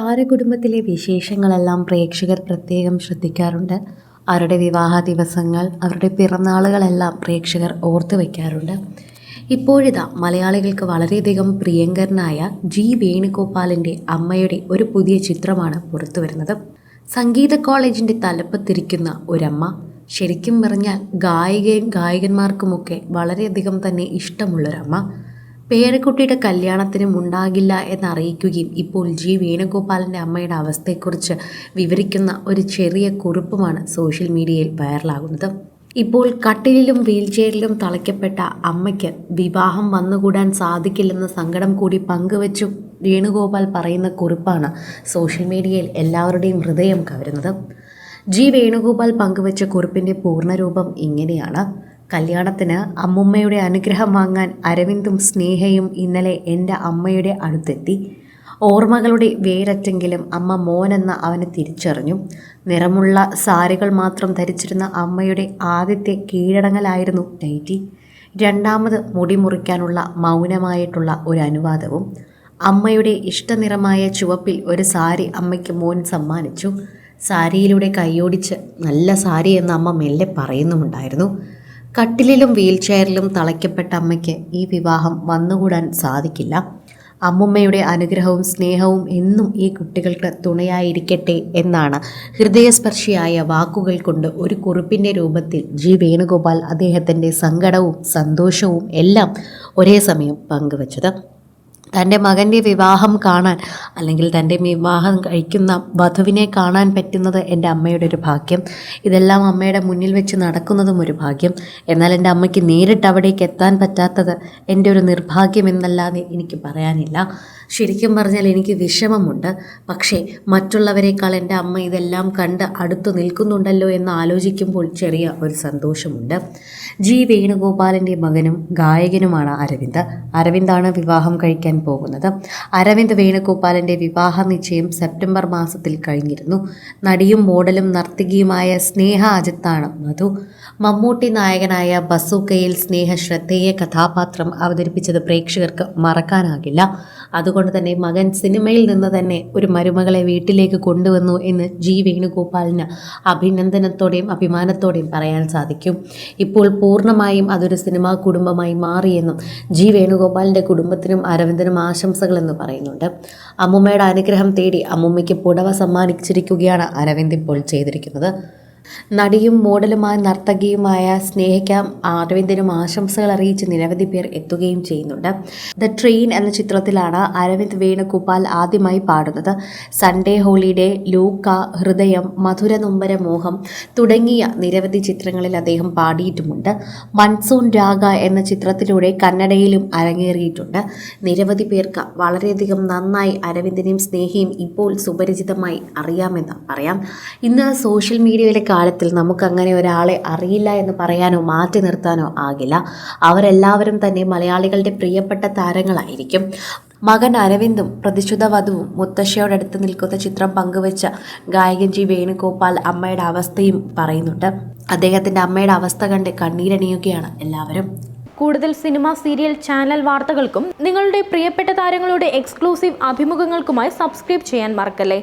താരകുടുംബത്തിലെ വിശേഷങ്ങളെല്ലാം പ്രേക്ഷകർ പ്രത്യേകം ശ്രദ്ധിക്കാറുണ്ട്. അവരുടെ വിവാഹ ദിവസങ്ങൾ അവരുടെ പിറന്നാളുകളെല്ലാം പ്രേക്ഷകർ ഓർത്തു വയ്ക്കാറുണ്ട്. ഇപ്പോഴിതാ മലയാളികൾക്ക് വളരെയധികം പ്രിയങ്കരനായ ജി വേണുഗോപാലിന്റെ അമ്മയുടെ ഒരു പുതിയ ചിത്രമാണ് പുറത്തു വരുന്നത്. സംഗീത കോളേജിന്റെ തലപ്പത്തിരിക്കുന്ന ഒരമ്മ. ശരിക്കും പറഞ്ഞാൽ ഗായികയും ഗായകന്മാർക്കുമൊക്കെ വളരെയധികം തന്നെ ഇഷ്ടമുള്ളൊരമ്മ. പേരക്കുട്ടിയുടെ കല്യാണത്തിനും ഉണ്ടാകില്ല എന്നറിയിക്കുകയും ഇപ്പോൾ ജി. വേണുഗോപാലിന്റെ അമ്മയുടെ അവസ്ഥയെക്കുറിച്ച് വിവരിക്കുന്ന ഒരു ചെറിയ കുറിപ്പുമാണ് സോഷ്യൽ മീഡിയയിൽ വൈറലാകുന്നത്. ഇപ്പോൾ കട്ടിലിലും വീൽചെയറിലും തളയ്ക്കപ്പെട്ട അമ്മയ്ക്ക് വിവാഹം വന്നുകൂടാൻ സാധിക്കില്ലെന്ന സങ്കടം കൂടി പങ്കുവച്ചു വേണുഗോപാൽ പറയുന്ന കുറിപ്പാണ് സോഷ്യൽ മീഡിയയിൽ എല്ലാവരുടെയും ഹൃദയം കവരുന്നത്. ജി. വേണുഗോപാൽ പങ്കുവച്ച കുറിപ്പിന്റെ പൂർണരൂപം ഇങ്ങനെയാണ്. കല്യാണത്തിന് അമ്മുമ്മയുടെ അനുഗ്രഹം വാങ്ങാൻ അരവിന്ദും സ്നേഹയും ഇന്നലെ എന്റെ അമ്മയുടെ അടുത്തെത്തി. ഓർമ്മകളുടെ വേരറ്റെങ്കിലും അമ്മ മോനെന്ന അവനെ തിരിച്ചറിഞ്ഞു. നിറമുള്ള സാരികൾ മാത്രം ധരിച്ചിരുന്ന അമ്മയുടെ ആദ്യത്തെ കീഴടങ്ങലായിരുന്നു നൈറ്റി. രണ്ടാമത് മുടി മുറിക്കാനുള്ള മൗനമായിട്ടുള്ള ഒരു അനുവാദവും. അമ്മയുടെ ഇഷ്ടനിറമായ ചുവപ്പിൽ ഒരു സാരി അമ്മയ്ക്ക് മോൻ സമ്മാനിച്ചു. സാരിയിലൂടെ കൈയോടിച്ച് നല്ല സാരി എന്ന് അമ്മ മെല്ലെ പറയുന്നുമുണ്ടായിരുന്നു. കട്ടിലിലും വീൽചെയറിലും തളയ്ക്കപ്പെട്ട അമ്മയ്ക്ക് ഈ വിവാഹം വന്നുകൂടാൻ സാധിക്കില്ല. അമ്മുമ്മയുടെ അനുഗ്രഹവും സ്നേഹവും എന്നും ഈ കുട്ടികൾക്ക് തുണയായിരിക്കട്ടെ എന്നാണ് ഹൃദയസ്പർശിയായ വാക്കുകൾ കൊണ്ട് ഒരു കുറിപ്പിന്റെ രൂപത്തിൽ ജി. വേണുഗോപാൽ അദ്ദേഹത്തിന്റെ സങ്കടവും സന്തോഷവും എല്ലാം ഒരേ സമയം പങ്കുവച്ചത്. തന്റെ മകന്റെ വിവാഹം കാണാൻ അല്ലെങ്കിൽ തന്റെ വിവാഹം കഴിക്കുന്ന വധുവിനെ കാണാൻ പറ്റുന്നത് എന്റെ അമ്മയുടെ ഒരു ഭാഗ്യം. ഇതെല്ലാം അമ്മയുടെ മുന്നിൽ വെച്ച് നടക്കുന്നതും ഒരു ഭാഗ്യം. എന്നാൽ എന്റെ അമ്മയ്ക്ക് നേരിട്ട് അവിടേക്ക് എത്താൻ പറ്റാത്തത് എന്റെ ഒരു നിർഭാഗ്യം എന്നല്ലാതെ എനിക്ക് പറയാനില്ല. ശരിക്കും പറഞ്ഞാൽ എനിക്ക് വിഷമമുണ്ട്. പക്ഷേ മറ്റുള്ളവരെക്കാൾ എന്റെ അമ്മ ഇതെല്ലാം കണ്ട് അടുത്തു നിൽക്കുന്നുണ്ടല്ലോ എന്ന് ആലോചിക്കുമ്പോൾ ചെറിയ ഒരു സന്തോഷമുണ്ട്. ജി വേണുഗോപാലിന്റെ മകനും ഗായകനുമാണ് അരവിന്ദ്. അരവിന്ദാണ് വിവാഹം കഴിക്കാൻ പോകുന്നത്. അരവിന്ദ് വേണുഗോപാലിന്റെ വിവാഹ നിശ്ചയം സെപ്റ്റംബർ മാസത്തിൽ കഴിഞ്ഞിരുന്നു. നടിയും മോഡലും നർത്തകിയുമായ സ്നേഹ അജിത്താണ് മധു. മമ്മൂട്ടി നായകനായ ബസൂക്കയിൽ സ്നേഹ ശ്രദ്ധേയ കഥാപാത്രം അവതരിപ്പിച്ചത് പ്രേക്ഷകർക്ക് മറക്കാനാകില്ല. അതുകൊണ്ട് തന്നെ മകൻ സിനിമയിൽ നിന്ന് തന്നെ ഒരു മരുമകളെ വീട്ടിലേക്ക് കൊണ്ടുവന്നു എന്ന് ജി വേണുഗോപാലിന് അഭിനന്ദനത്തോടെയും അഭിമാനത്തോടെയും പറയാൻ സാധിക്കും. ഇപ്പോൾ പൂർണമായും അതൊരു സിനിമാ കുടുംബമായി മാറിയെന്നും ജി വേണുഗോപാലിന്റെ കുടുംബത്തിനും അരവിന്ദനും ആശംസകളെന്ന് പറയുന്നുണ്ട്. അമ്മുമ്മയുടെ അനുഗ്രഹം തേടി അമ്മുമ്മയ്ക്ക് പുടവ സമ്മാനിച്ചിരിക്കുകയാണ് അരവിന്ദ് ഇപ്പോൾ ചെയ്തിരിക്കുന്നത്. നടിയും മോഡലുമായ നർത്തകിയുമായ സ്നേഹയ്ക്ക് അരവിന്ദനും ആശംസകൾ അറിയിച്ച് നിരവധി പേർ എത്തുകയും ചെയ്യുന്നുണ്ട്. ദ ട്രെയിൻ എന്ന ചിത്രത്തിലാണ് അരവിന്ദ് വേണുഗോപാൽ ആദ്യമായി പാടുന്നത്. സൺഡേ ഹോളിഡേ ലൂക്ക ഹൃദയം മധുര നൊമ്പര മോഹം തുടങ്ങിയ നിരവധി ചിത്രങ്ങളിൽ അദ്ദേഹം പാടിയിട്ടുമുണ്ട്. മൺസൂൺ രാഗ എന്ന ചിത്രത്തിലൂടെ കന്നഡയിലും അരങ്ങേറിയിട്ടുണ്ട്. നിരവധി പേർക്ക് വളരെയധികം നന്നായി അരവിന്ദനെയും സ്നേഹിയും ഇപ്പോൾ സുപരിചിതമായി അറിയാമെന്ന് പറയാം. ഇന്ന് സോഷ്യൽ മീഡിയയിലെ കാലത്തിൽ നമുക്കങ്ങനെ ഒരാളെ അറിയില്ല എന്ന് പറയാനോ മാറ്റി നിർത്താനോ ആകില്ല. അവരെല്ലാവരും തന്നെ മലയാളികളുടെ പ്രിയപ്പെട്ട താരങ്ങളായിരിക്കും. മകൻ അരവിന്ദും പ്രതിശുദ്ധ വധുവും മുത്തശ്ശിയോടടുത്ത് നിൽക്കുന്ന ചിത്രം പങ്കുവച്ച ഗായകൻ ജി വേണുഗോപാൽ അമ്മയുടെ അവസ്ഥയും പറയുന്നുണ്ട്. അദ്ദേഹത്തിന്റെ അമ്മയുടെ അവസ്ഥ കണ്ട് കണ്ണീരണിയുകയാണ് എല്ലാവരും. കൂടുതൽ സിനിമ സീരിയൽ ചാനൽ വാർത്തകൾക്കും നിങ്ങളുടെ പ്രിയപ്പെട്ട താരങ്ങളുടെ എക്സ്ക്ലൂസീവ് അഭിമുഖങ്ങൾക്കുമായി സബ്സ്ക്രൈബ് ചെയ്യാൻ മറക്കല്ലേ?